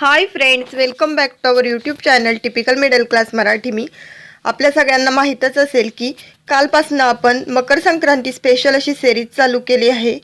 Hi friends welcome back to our YouTube channel typical middle class Marathi मी आपल्या सगळ्यांना माहीतच असेल की कालपासनं आपण मकर संक्रांती स्पेशल अशी सिरीज चालू केली आहे.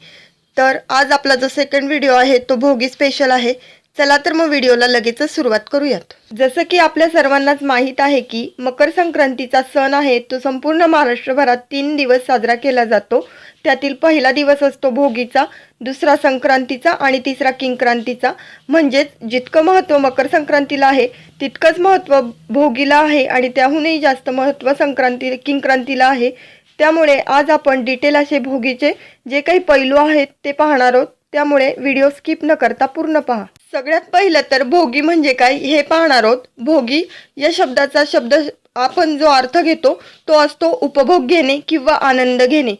तर आज आपला जो सेकंड व्हिडिओ आहे तो भोगी स्पेशल आहे. चला तर मग व्हिडिओला लगेचच सुरुवात करूयात. जसं की आपल्या सर्वांनाच माहीत आहे की मकर संक्रांतीचा सण आहे तो संपूर्ण महाराष्ट्रभरात तीन दिवस साजरा केला जातो. त्यातील पहिला दिवस असतो भोगीचा दुसरा संक्रांतीचा आणि तिसरा किंक्रांतीचा. म्हणजेच जितकं महत्त्व मकर संक्रांतीला आहे तितकंच महत्त्व भोगीला आहे आणि त्याहूनही जास्त महत्त्व संक्रांती किंक्रांतीला आहे. त्यामुळे आज आपण डिटेल असे भोगीचे जे काही पैलू आहेत ते पाहणार आहोत. त्यामुळे व्हिडिओ स्किप न करता पूर्ण पहा. सगळ्यात पहिलं तर भोगी म्हणजे काय हे पाहणार आहोत. भोगी या शब्दाचा शब्द आपण जो अर्थ घेतो तो असतो उपभोग घेणे किंवा आनंद घेणे.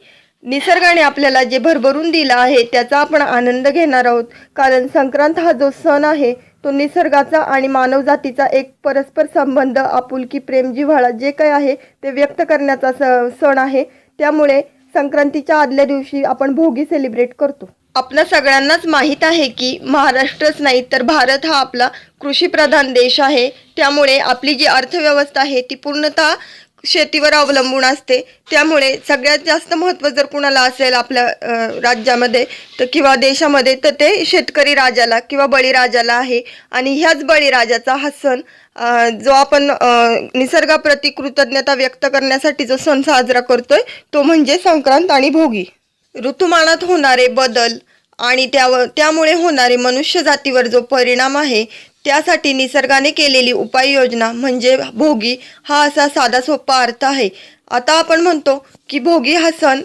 निसर्गाने आपल्याला जे भरभरून दिलं आहे त्याचा आपण आनंद घेणार आहोत. कारण संक्रांत हा जो सण आहे तो निसर्गाचा आणि मानवजातीचा एक परस्पर संबंध आपुलकी प्रेम जिव्हाळा जे काही आहे ते व्यक्त करण्याचा स सण आहे. त्यामुळे संक्रांतीच्या आदल्या दिवशी आपण भोगी सेलिब्रेट करतो. आपल्या सगळ्यांनाच माहीत आहे की महाराष्ट्रच नाही तर भारत हा आपला कृषीप्रधान देश आहे. त्यामुळे आपली जी अर्थव्यवस्था आहे ती पूर्णतः शेतीवर अवलंबून असते. त्यामुळे सगळ्यात जास्त महत्त्व जर कुणाला असेल आपल्या राज्यामध्ये तर किंवा देशामध्ये तर ते शेतकरी राजाला किंवा बळीराजाला आहे. आणि ह्याच बळीराजाचा हा सण जो आपण निसर्गाप्रती कृतज्ञता व्यक्त करण्यासाठी जो सण साजरा करतोय तो म्हणजे संक्रांत आणि भोगी. ऋतुमानात होणारे बदल आणि त्यावर त्यामुळे होणारे मनुष्य जातीवर जो परिणाम आहे त्यासाठी निसर्गाने केलेली उपाययोजना म्हणजे भोगी हा असा साधा सोपा अर्थ आहे. आता आपण म्हणतो की भोगी हा सण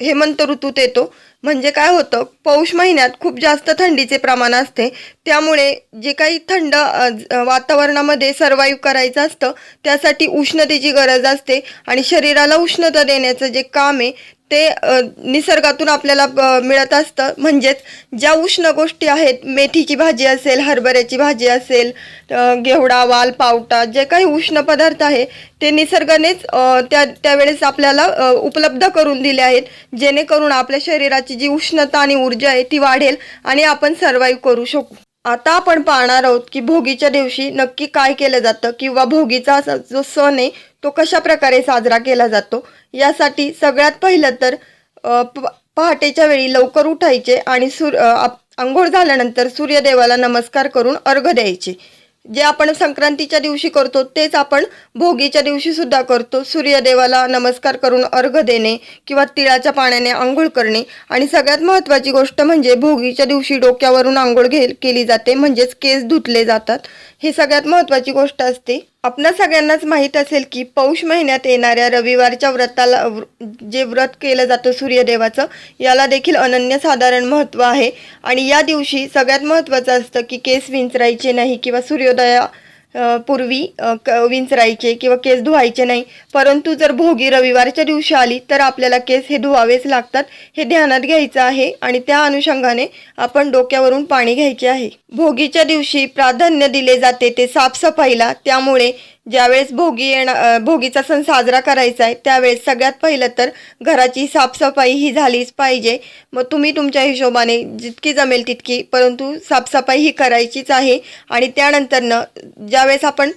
हेमंत ऋतूत येतो. म्हणजे काय होतं? पौष महिन्यात खूप जास्त थंडीचे प्रमाण असते. त्यामुळे जे काही थंड वातावरणामध्ये सर्वाईव्ह करायचं असतं त्यासाठी उष्णतेची गरज असते आणि शरीराला उष्णता देण्याचं जे काम आहे ते निसर्गातून आपल्याला मिळत असतं. म्हणजेच ज्या उष्ण गोष्टी आहेत मेथीची भाजी असेल हरभऱ्याची भाजी असेल घेवडा वाल पावटा जे काही उष्ण पदार्थ आहे ते निसर्गानेच त्या त्यावेळेस आपल्याला उपलब्ध करून दिले आहेत. जेणेकरून आपल्या शरीराची जी उष्णता आणि ऊर्जा आहे ती वाढेल आणि आपण सर्वाईव्ह करू शकू. आता आपण पाहणार आहोत की भोगीच्या दिवशी नक्की काय केलं जातं किंवा भोगीचा असा जो सण आहे तो कशा प्रकारे साजरा केला जातो? यासाठी सगळ्यात पहिलं तर प- पहाटेच्या वेळी लवकर उठायचे आणि सूर आप- आंघोळ झाल्यानंतर सूर्यदेवाला नमस्कार करून अर्घ द्यायचे. जे आपण संक्रांतीच्या दिवशी करतो तेच आपण भोगीच्या दिवशी सुद्धा करतो. सूर्यदेवाला नमस्कार करून अर्घ देणे किंवा तिळाच्या पाण्याने आंघोळ करणे. आणि सगळ्यात महत्त्वाची गोष्ट म्हणजे भोगीच्या दिवशी डोक्यावरून आंघोळ घे केली जाते. म्हणजेच केस धुतले जातात. हे सगळ्यात महत्त्वाची गोष्ट असते. आपणा सगळ्यांनाच माहीत असेल की पौष महिन्यात येणाऱ्या रविवारच्या व्रताला व्र- जे व्रत केलं जातं सूर्यदेवाचं याला देखील अनन्यसाधारण महत्त्व आहे. आणि या दिवशी सगळ्यात महत्त्वाचं असतं की केस विंचरायचे नाही किंवा सूर्योदया पूर्वी क विंचरायचे किंवा केस धुवायचे नाही. परंतु जर भोगी रविवारच्या दिवशी आली तर आपल्याला केस हे धुवावेच लागतात. हे ध्यानात घ्यायचं आहे आणि त्या अनुषंगाने आपण डोक्यावरून पाणी घ्यायचे आहे. भोगीच्या दिवशी प्राधान्य दिले जाते ते साफसफाईला. त्यामुळे ज्यावेळेस भोगी येणं भोगीचा सण साजरा करायचा आहे त्यावेळेस सगळ्यात पहिलं तर घराची साफसफाई ही झालीच पाहिजे. मग तुम्ही तुमच्या हिशोबाने जितकी जमेल तितकी परंतु साफसफाई ही करायचीच आहे. आणि त्यानंतरनं ज्यावेळेस आपण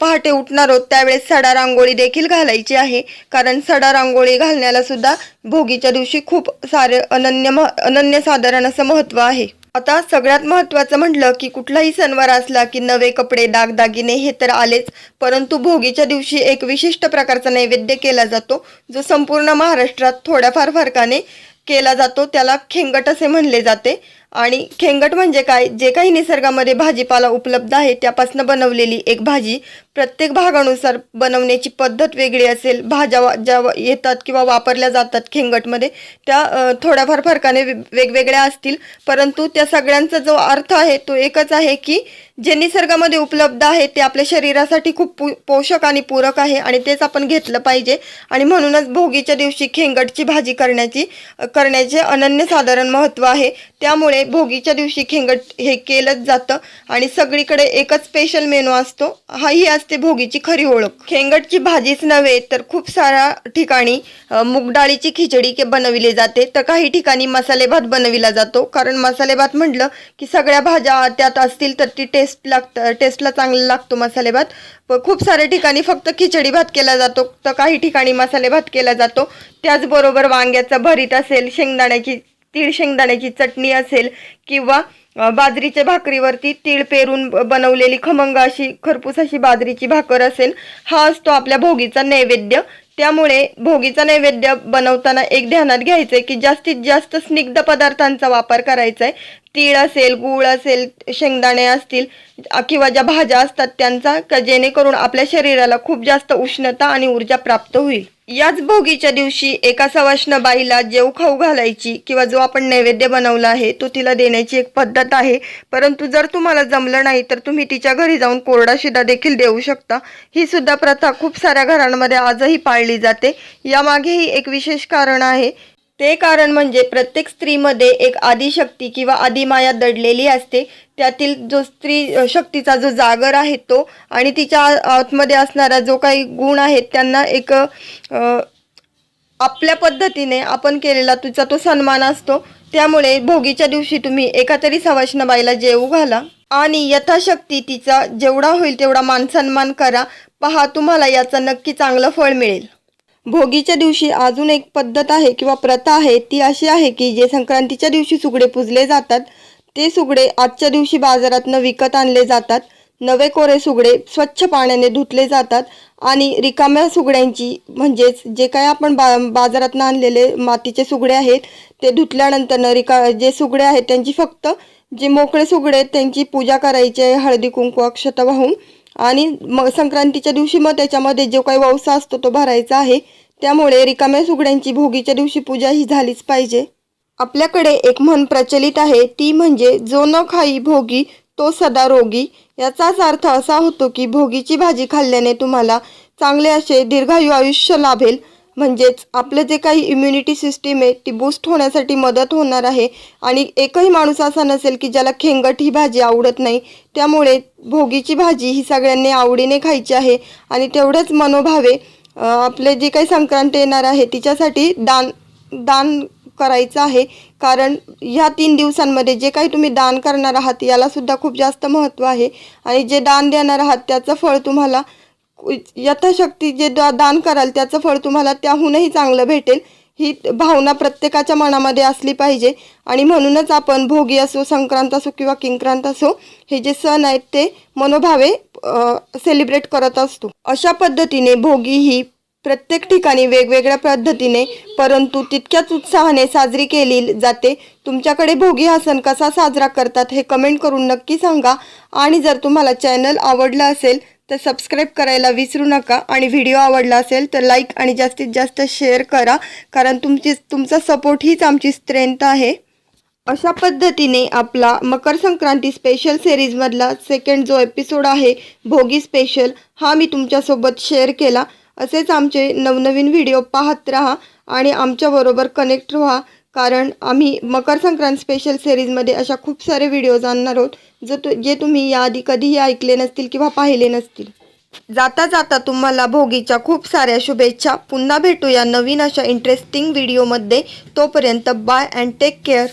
पहाटे उठणार आहोत त्यावेळेस सडा रांगोळी देखील घालायची आहे. कारण सडा रांगोळी घालण्याला सुद्धा भोगीच्या दिवशी खूप सारे अनन्य मह अनन्यसाधारण असं महत्त्व आहे. आता सगळ्यात महत्त्वाचं म्हटलं की कुठलाही सणवार असला की नवे कपडे दागदागिने हे तर आलेच. परंतु भोगीच्या दिवशी एक विशिष्ट प्रकारचा नैवेद्य केला जातो जो संपूर्ण महाराष्ट्रात थोड्याफार फरकाने केला जातो. त्याला खेंगट असे म्हणले जाते. आणि खेंगट म्हणजे काय? जे काही निसर्गामध्ये भाजीपाला उपलब्ध आहे त्यापासून बनवलेली एक भाजी प्रत्येक भागानुसार बनवण्याची पद्धत वेगळी असेल. भाज्या ज्या येतात किंवा वापरल्या जातात खेंगटमध्ये त्या थोड्याफार फरकाने वेगवेगळ्या असतील. परंतु त्या सगळ्यांचा जो अर्थ आहे तो एकच आहे की जे निसर्गामध्ये उपलब्ध आहे ते आपल्या शरीरासाठी खूप पोषक आणि पूरक आहे आणि तेच आपण घेतलं पाहिजे. आणि म्हणूनच भोगीच्या दिवशी खेंगटची भाजी करण्याची करण्याचे अनन्यसाधारण महत्त्व आहे. त्यामुळे त्यामुळे भोगीच्या दिवशी खेंगट हे केलंच जातं आणि सगळीकडे एकच स्पेशल मेनू असतो. हा ही असते भोगीची खरी ओळख. खेंगटची भाजीच नव्हे तर खूप साऱ्या ठिकाणी मुगडाळीची मूग डाळीची खिचडी के बनविली जाते. तर काही ठिकाणी मसाले भात बनविला जातो. कारण मसाले भात म्हटलं की सगळ्या भाज्या त्यात असतील तर ती टेस्ट लागतं टेस्टला चांगला लागतो मसाले भात. प- खूप साऱ्या ठिकाणी फक्त खिचडी भात केला जातो. तर काही ठिकाणी मसाले भात केला जातो. त्याचबरोबर वांग्याचा भरीत असेल शेंगदाण्याची तीळ शेंगदाण्याची चटणी असेल किंवा बाजरीच्या भाकरीवरती तीळ पेरून बनवलेली खमंग अशी खरपूस अशी बाजरीची भाकर असेल हा असतो आपल्या भोगीचा नैवेद्य. त्यामुळे भोगीचा नैवेद्य बनवताना एक ध्यानात घ्यायचंय की जास्तीत जास्त स्निग्ध पदार्थांचा वापर करायचा आहे तीळ असेल गूळ असेल शेंगदाणे असतील किंवा ज्या भाज्या असतात त्यांचा का जेणेकरून आपल्या शरीराला खूप जास्त उष्णता आणि ऊर्जा प्राप्त होईल. याच भोगीच्या दिवशी एका सवाष्ण बाईला जेव खाऊ घालायची किंवा जो आपण नैवेद्य बनवला आहे तो तिला देण्याची एक पद्धत आहे. परंतु जर तुम्हाला जमलं नाही तर तुम्ही तिच्या घरी जाऊन कोरडा शिदा देखील देऊ शकता. ही सुद्धा प्रथा खूप साऱ्या घरांमध्ये आजही पाळली जाते. यामागेही एक विशेष कारण आहे. ते कारण म्हणजे प्रत्येक स्त्रीमध्ये एक आदिशक्ती किंवा आदिमाया दडलेली असते. त्यातील जो स्त्री शक्तीचा जो जागर आहे तो आणि तिच्या आतमध्ये असणारा जो काही गुण आहेत त्यांना एक आपल्या पद्धतीने आपण केलेला तुझा तो सन्मान असतो. त्यामुळे भोगीच्या दिवशी तुम्ही एका तरी सवाष्ण बाईला जेवू घाला आणि यथाशक्ती तिचा जेवढा होईल तेवढा मान सन्मान करा. पहा तुम्हाला याचं नक्की चांगलं फळ मिळेल. भोगीच्या दिवशी अजून एक पद्धत आहे किंवा प्रथा आहे ती अशी आहे की जे संक्रांतीच्या दिवशी सुगडे पुजले जातात ते सुगडे आजच्या दिवशी बाजारातनं विकत आणले जातात. नवे कोरे सुगडे स्वच्छ पाण्याने धुतले जातात आणि रिकाम्या सुगड्यांची म्हणजेच जे काय आपण बा बाजारातनं आणलेले मातीचे सुगडे आहेत ते धुतल्यानंतरनं रिका जे सुगडे आहेत त्यांची फक्त जे मोकळे सुगडे आहेत त्यांची पूजा करायची आहे हळदी कुंकू अक्षता वाहून आणि मग संक्रांतीच्या दिवशी मग त्याच्यामध्ये जो काही वौसा असतो तो भरायचा आहे. त्यामुळे रिकाम्या सुगड्यांची भोगीच्या दिवशी पूजा ही झालीच पाहिजे. आपल्याकडे एक म्हण प्रचलित आहे. ती म्हणजे जो न खाई भोगी तो सदा रोगी. याचाच अर्थ असा होतो की भोगीची भाजी खाल्ल्याने तुम्हाला चांगले असे दीर्घायू आयुष्य लाभेल. म्हणजेच आपलं जे काही इम्युनिटी सिस्टीम आहे ती बूस्ट होण्यासाठी मदत होणार आहे. आणि एकही माणूस असा नसेल की ज्याला खेंगट ही भाजी आवडत नाही. त्यामुळे भोगीची भाजी ही सगळ्यांनी आवडीने खायची आहे. आणि तेवढंच मनोभावे आपले जे काही संक्रांत येणार आहे तिच्यासाठी दान दान करायचं आहे. कारण ह्या तीन दिवसांमध्ये जे काही तुम्ही दान करणार आहात याला सुद्धा खूप जास्त महत्त्व आहे. आणि जे दान देणार आहात त्याचं फळ तुम्हाला यथाशक्ती जे दान कराल त्याचं फळ तुम्हाला त्याहूनही चांगलं भेटेल. ही भावना प्रत्येकाच्या मनामध्ये असली पाहिजे. आणि म्हणूनच आपण भोगी असो संक्रांत असो किंवा किंक्रांत असो हे जे सण आहेत ते मनोभावे सेलिब्रेट करत असतो. अशा पद्धतीने भोगी ही प्रत्येक ठिकाणी वेगवेगळ्या पद्धतीने परंतु तितक्याच उत्साहाने साजरी केली जाते. तुमच्याकडे भोगी हा सण कसा साजरा करतात हे कमेंट करून नक्की सांगा. आणि जर तुम्हाला चॅनल आवडलं असेल तर सबस्क्राईब करायला विसरू नका. आणि व्हिडिओ आवडला असेल तर लाईक आणि जास्तीत जास्त शेअर करा. कारण तुमची तुमचा सपोर्ट हीच आमची स्ट्रेंथ आहे. अशा पद्धतीने आपला मकर संक्रांती स्पेशल सिरीजमधला सेकंड जो एपिसोड आहे भोगी स्पेशल हा मी तुमच्यासोबत शेअर केला. असेच आमचे नवनवीन व्हिडिओ पाहत राहा आणि आमच्याबरोबर कनेक्ट व्हा कारण आम्ही मकर संक्रांत स्पेशल सिरीजमध्ये अशा खूप सारे व्हिडिओज आणणार आहोत जो तु जे तुम्ही याआधी कधीही ऐकले नसतील किंवा पाहिले नसतील. जाता जाता तुम्हाला भोगीच्या खूप साऱ्या शुभेच्छा. पुन्हा भेटूया नवीन अशा इंटरेस्टिंग व्हिडिओमध्ये तोपर्यंत बाय अँड टेक केअर